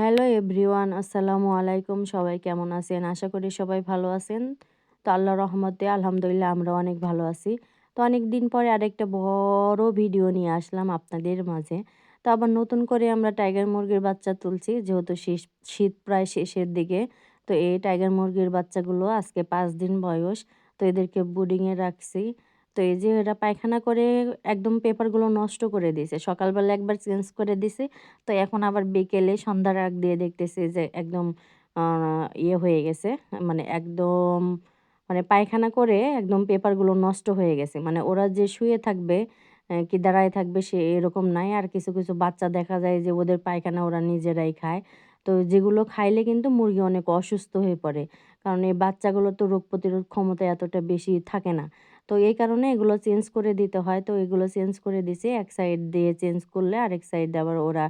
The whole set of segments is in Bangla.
হ্যালো এভরিওয়ান, আসসালামু আলাইকুম। সবাই কেমন আছেন? আশা করি সবাই ভালো আছেন। তো আল্লাহ রহমতে আলহামদুলিল্লাহ আমরা অনেক ভালো আছি। তো অনেক দিন পরে আরেকটা বড় ভিডিও নিয়ে আসলাম আপনাদের মাঝে। তো আবার নতুন করে আমরা টাইগার মুরগির বাচ্চা তুলছি, যেহেতু শীত শীত প্রায় শেষের দিকে। তো এই টাইগার মুরগির বাচ্চাগুলো আজকে পাঁচ দিন বয়স, তো এদেরকে বুডিংয়ে রাখছি। তো এই যে এরা পায়খানা করে একদম পেপারগুলো নষ্ট করে দিয়েছে। সকালবেলা একবার চেঞ্জ করে দিছে। তো এখন আবার বিকেলে সন্ধ্যার আগ দিয়ে দেখতেছি যে একদম ইয়ে হয়ে গেছে। মানে একদম মানে পায়খানা করে একদম পেপারগুলো নষ্ট হয়ে গেছে। মানে ওরা যে শুয়ে থাকবে কি দাঁড়ায় থাকবে সে এরকম নাই। আর কিছু কিছু বাচ্চা দেখা যায় যে ওদের পায়খানা ওরা নিজেরাই খায়। তো যেগুলো খাইলে কিন্তু মুরগি অনেক অসুস্থ হয়ে পড়ে। কারণ এই বাচ্চাগুলো তো রোগ প্রতিরোধ ক্ষমতা এতটা বেশি থাকে না। তো এই কারণে এগুলো চেঞ্জ করে দিতে হয়। তো এগুলো চেঞ্জ করে দিছি, এক সাইড দিয়ে চেঞ্জ করলে আরেক সাইড আবার ওরা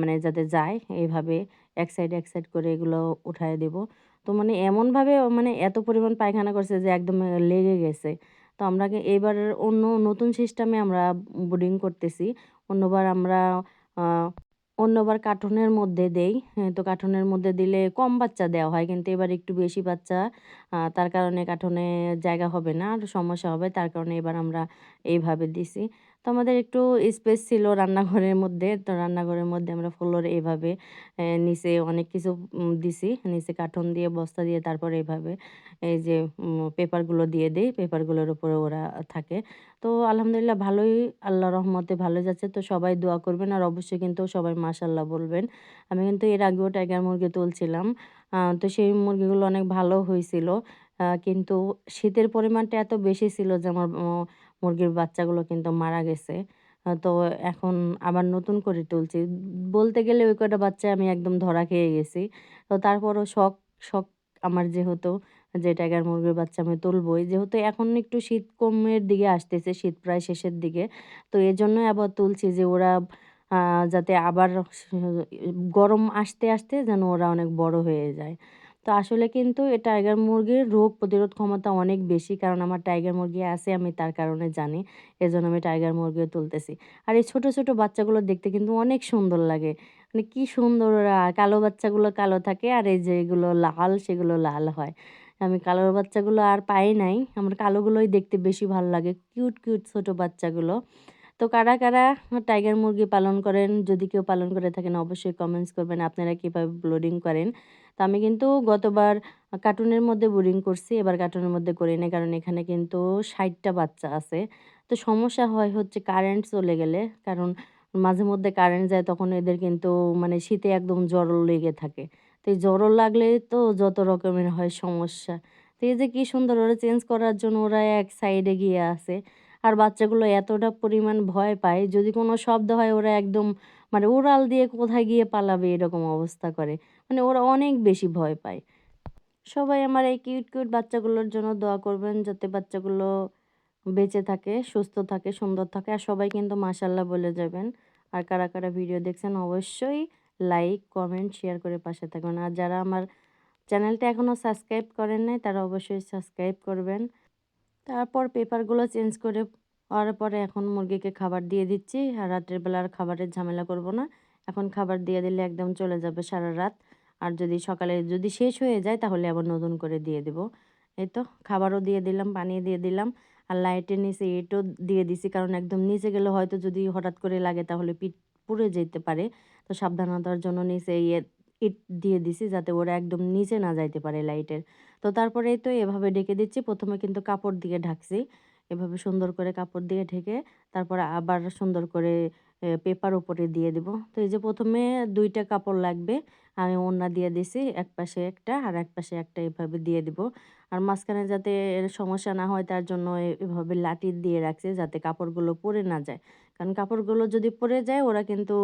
মানে যাতে যায়, এইভাবে এক সাইড এক সাইড করে এগুলো উঠায় দেব। তো মানে এমনভাবে মানে এত পরিমাণ পায়খানা করছে যে একদম লেগে গেছে। তো আমরা এবার অন্য নতুন সিস্টেমে আমরা বোর্ডিং করতেছি। অন্যবার আমরা অন্যবার কার্টুনের মধ্যে দেই। হ্যাঁ, তো কার্টুনের মধ্যে দিলে কম বাচ্চা দেওয়া হয় কিন্তু এবার একটু বেশি বাচ্চা তার কারণে কার্টুনে জায়গা হবে না আর সমস্যা হবে তার কারণে এবার আমরা এইভাবে দিছি। তো আমাদের একটু স্পেস ছিল রান্নাঘরের মধ্যে। তো রান্নাঘরের মধ্যে আমরা ফ্লোর এইভাবে নিচে অনেক কিছু দিছি। নিচে কার্টুন দিয়ে, বস্তা দিয়ে, তারপর এইভাবে এই যে পেপারগুলো দিয়ে দিই। পেপারগুলোর উপরে ওরা থাকে। তো আলহামদুলিল্লাহ ভালোই আল্লাহ রহমতে ভালো যাচ্ছে। তো সবাই দোয়া করবেন আর অবশ্যই কিন্তু সবাই মাশাল্লাহ বলবেন। আমি কিন্তু এর আগেও টাইগার মুরগি তুলছিলাম। তো সেই মুরগিগুলো অনেক ভালো হয়েছিল। কিন্তু শীতের পরিমাণটা এত বেশি ছিল যে আমার মুরগির বাচ্চাগুলো কিন্তু মারা গেছে। তো এখন আবার নতুন করে তুলছি। বলতে গেলে ওই কটা বাচ্চা আমি একদম ধরা খেয়ে গেছি। তো তারপরও শখ শখ আমার যেহেতু যে টাইগার মুরগির বাচ্চা আমি তুলবই। যেহেতু এখন একটু শীত কমের দিকে আসতেছে, শীত প্রায় শেষের দিকে। তো এই জন্যই আবার তুলছি যে ওরা যাতে আবার গরম আসতে আসতে যেন ওরা অনেক বড় হয়ে যায়। তো আসলে কিন্তু এই টাইগার মুরগির রোগ প্রতিরোধ ক্ষমতা অনেক বেশি। কারণ আমার টাইগার মুরগি আছে, আমি তার কারণে জানি। এজন্য আমি টাইগার মুরগিও তুলতেছি। আর এই ছোট ছোট বাচ্চাগুলো দেখতে কিন্তু অনেক সুন্দর লাগে। মানে কি সুন্দর কালো বাচ্চাগুলো কালো থাকে আর এই যেগুলো লাল, সেগুলো লাল হয়। আমি কালোর বাচ্চাগুলো আর পাই নাই। আমার কালোগুলোই দেখতে বেশি ভালো লাগে। কিউট কিউট ছোট বাচ্চাগুলো। তো কারা কারা টাইগার মুরগি পালন করেন? যদি কেউ পালন করে থাকেন, অবশ্যই কমেন্টস করবেন আপনারা কীভাবে ব্লোডিং করেন। তো আমি কিন্তু গতবার কার্টুনের মধ্যে বোরিং করছি, এবার কার্টুনের মধ্যে করি না কারণ এখানে কিন্তু ষাটটা বাচ্চা আছে। তো সমস্যা হয় হচ্ছে কারেন্ট চলে গেলে, কারণ মাঝে মধ্যে কারেন্ট যায়, তখন এদের কিন্তু মানে শীতে একদম জ্বর লেগে থাকে। তো এই জ্বর লাগলে তো যত রকমের হয় সমস্যা। তো এই যে কী সুন্দর ওরা চেঞ্জ করার জন্য ওরা এক সাইডে গিয়ে আছে। আর বাচ্চাগুলো এতটা পরিমাণ ভয় পায়, যদি কোনো শব্দ হয় ওরা একদম মানে উড়াল দিয়ে কোথায় গিয়ে পালাবে এরকম অবস্থা করে। মানে ওরা অনেক বেশি ভয় পায়। সবাই আমার এই কিউট কিউট বাচ্চাগুলোর জন্য দোয়া করবেন যাতে বাচ্চাগুলো বেঁচে থাকে, সুস্থ থাকে, সুন্দর থাকে। আর সবাই কিন্তু মাসাল্লাহ বলে যাবেন। আর কারা কারা ভিডিও দেখছেন অবশ্যই লাইক, কমেন্ট, শেয়ার করে পাশে থাকবেন আর যারা আমার চ্যানেলটা এখনও সাবস্ক্রাইব করেন নাই, তারা অবশ্যই সাবস্ক্রাইব করবেন। তারপর পেপারগুলো চেঞ্জ করে হওয়ার পরে এখন মুরগিকে খাবার দিয়ে দিচ্ছি। আর রাতের বেলা আর খাবারের ঝামেলা করব না। এখন খাবার দিয়ে দিলে একদম চলে যাবে সারা রাত। আর যদি সকালে যদি শেষ হয়ে যায় তাহলে আবার নতুন করে দিয়ে দেব। এই তো খাবারও দিয়ে দিলাম, পানি দিয়ে দিলাম। আর লাইটের নিচে এটও দিয়ে দিছি কারণ একদম নিচে গেলে হয়তো যদি হঠাৎ করে লাগে তাহলে পিঠ পুড়ে যেতে পারে। তো সাবধানতার জন্য নিচে ইয়ে ইট দিয়ে দিছি যাতে ওরা একদম নিচে না যাইতে পারে লাইটের। তো তারপরে তো এভাবে ডেকে দিচ্ছি। প্রথমে কিন্তু কাপড় দিয়ে ঢাকছি। এভাবে সুন্দর করে কাপড় দিয়ে ঢেকে তারপরে আবার সুন্দর করে পেপার উপরে দিয়ে দেব। তো এই যে প্রথমে দুইটা কাপড় লাগবে, আমি ওড়না দিয়ে দিছি, এক পাশে একটা আর এক পাশে একটা এভাবে দিয়ে দিব। আর মাঝখানে যাতে এর সমস্যা না হয় তার জন্য এভাবে লাঠি দিয়ে রাখছে যাতে কাপড়গুলো পরে না যায়। কারণ কাপড়গুলো যদি পরে যায়, ওরা কিন্তু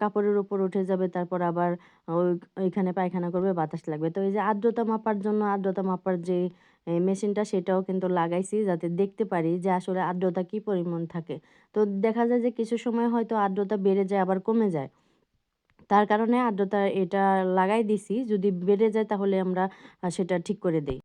কাপড়ের উপর উঠে যাবে, তারপর আবার ওই, ওইখানে পায়খানা করবে, বাতাস লাগবে। তো এই যে আর্দ্রতা মাপার জন্য, আর্দ্রতা মাপার যে মেশিনটা সেটাও কিন্তু লাগাইছি যাতে দেখতে পারি যে আসলে আর্দ্রতা কী পরিমাণ থাকে। তো দেখা যায় যে কিছু সময় হয়তো আর্দ্রতা বেড়ে যায়, আবার কমে যায়। তার কারণে আর্দ্রতা এটা লাগাই দিছি, যদি বেড়ে যায় তাহলে আমরা সেটা ঠিক করে দিই।